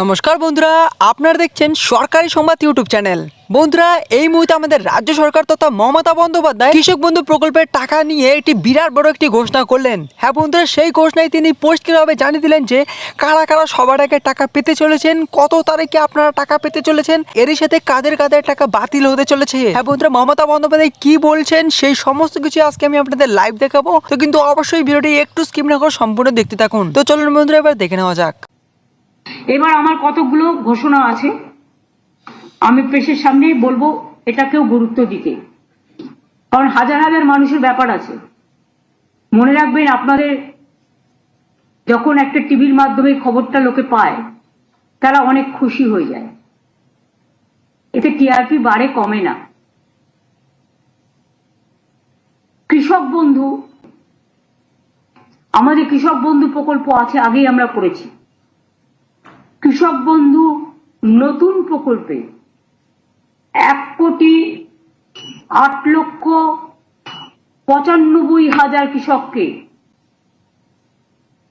নমস্কার বন্ধুরা, আপনারা দেখছেন সরকারি সংবাদ ইউটিউব চ্যানেল। বন্ধুরা, এই মুহূর্তে আমাদের রাজ্য সরকার তথা মমতা বন্দ্যোপাধ্যায় কৃষক বন্ধু প্রকল্পের টাকা নিয়ে একটি বিরাট বড় একটি ঘোষণা করলেন। হ্যাঁ বন্ধুরা, সেই ঘোষণায় তিনি পরিষ্কারভাবে জানিয়ে দিলেন যে, কারা কারা সবার আগে টাকা পেতে চলেছেন, কত তারিখে আপনারা টাকা পেতে চলেছেন, এরই সাথে কাদের কাদের টাকা বাতিল হতে চলেছে। হ্যাঁ বন্ধুরা, মমতা বন্দ্যোপাধ্যায় কি বলছেন, সেই সমস্ত কিছু আজকে আমি আপনাদের লাইভ দেখাবো। তো কিন্তু অবশ্যই ভিডিওটি একটু স্কিম না করে সম্পূর্ণ দেখতে থাকুন। তো চলুন বন্ধুরা, এবার দেখে নেওয়া যাক। এবার আমার কতগুলো ঘোষণা আছে। আমি প্রেসের সামনে বলব, এটাকেও গুরুত্ব দিতে। কারণ হাজার হাজার মানুষের ব্যাপার আছে। মনে রাখবেন, আপনাদের যখন একটা টিভির মাধ্যমে খবরটা লোকে পায়, তারা অনেক খুশি হয়ে যায়। এতে টিআরপি বাড়ে, কমে না। কৃষক বন্ধু, আমাদের কৃষক বন্ধু প্রকল্প আছে, আগেই আমরা করেছি। কৃষক বন্ধু নতুন প্রকল্পে এক কোটি আট লক্ষ পঁচানব্বই হাজার কৃষককে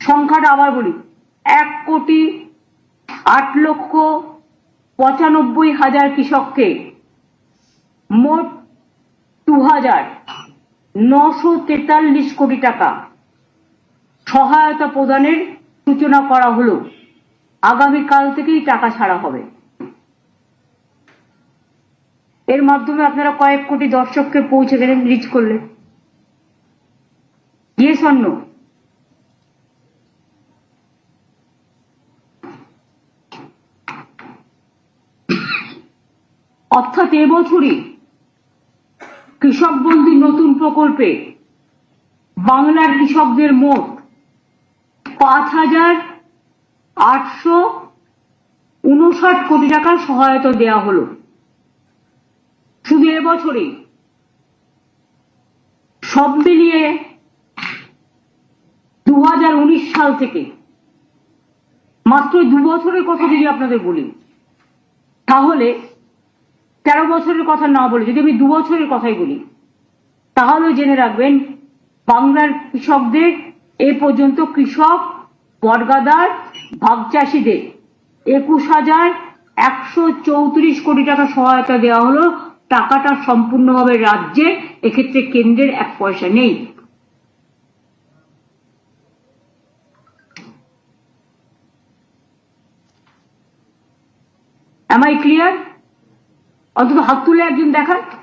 সংখ্যাটা আবার বলি, এক কোটি আট লক্ষ পঁচানব্বই হাজার কৃষককে মোট দু হাজার নশো তেতাল্লিশ কোটি টাকা সহায়তা প্রদানের সূচনা করা হলো। আগামীকাল থেকেই টাকা ছাড়া হবে। এর মাধ্যমে আপনারা কয়েক কোটি দর্শককে পৌঁছে গেলেন রিচ করলেন ইয়ে স্বর্ণ। অর্থাৎ এবছরই কৃষক বন্ধু নতুন প্রকল্পে বাংলার কৃষকদের মোট পাঁচ হাজার আটশো উনষাট কোটি টাকার সহায়তা দেওয়া হলো। শুধু এবছরে সব মিলিয়ে দু হাজার উনিশ সাল থেকে। মাত্র দু বছরের কথা যদি আপনাদের বলি, তাহলে তেরো বছরের কথা না বলে যদি আমি দু বছরের কথাই বলি, তাহলে জেনে রাখবেন, বাংলার কৃষকদের এ পর্যন্ত কৃষক বর্গাদার ভাগ চাষিদের একুশ হাজার একশো চৌত্রিশ কোটি টাকা সহায়তা দেওয়া হলো। টাকাটা সম্পূর্ণভাবে রাজ্যে, এক্ষেত্রে কেন্দ্রের এক পয়সা নেই। Am I? অন্তত হাত তুলে একজন দেখান।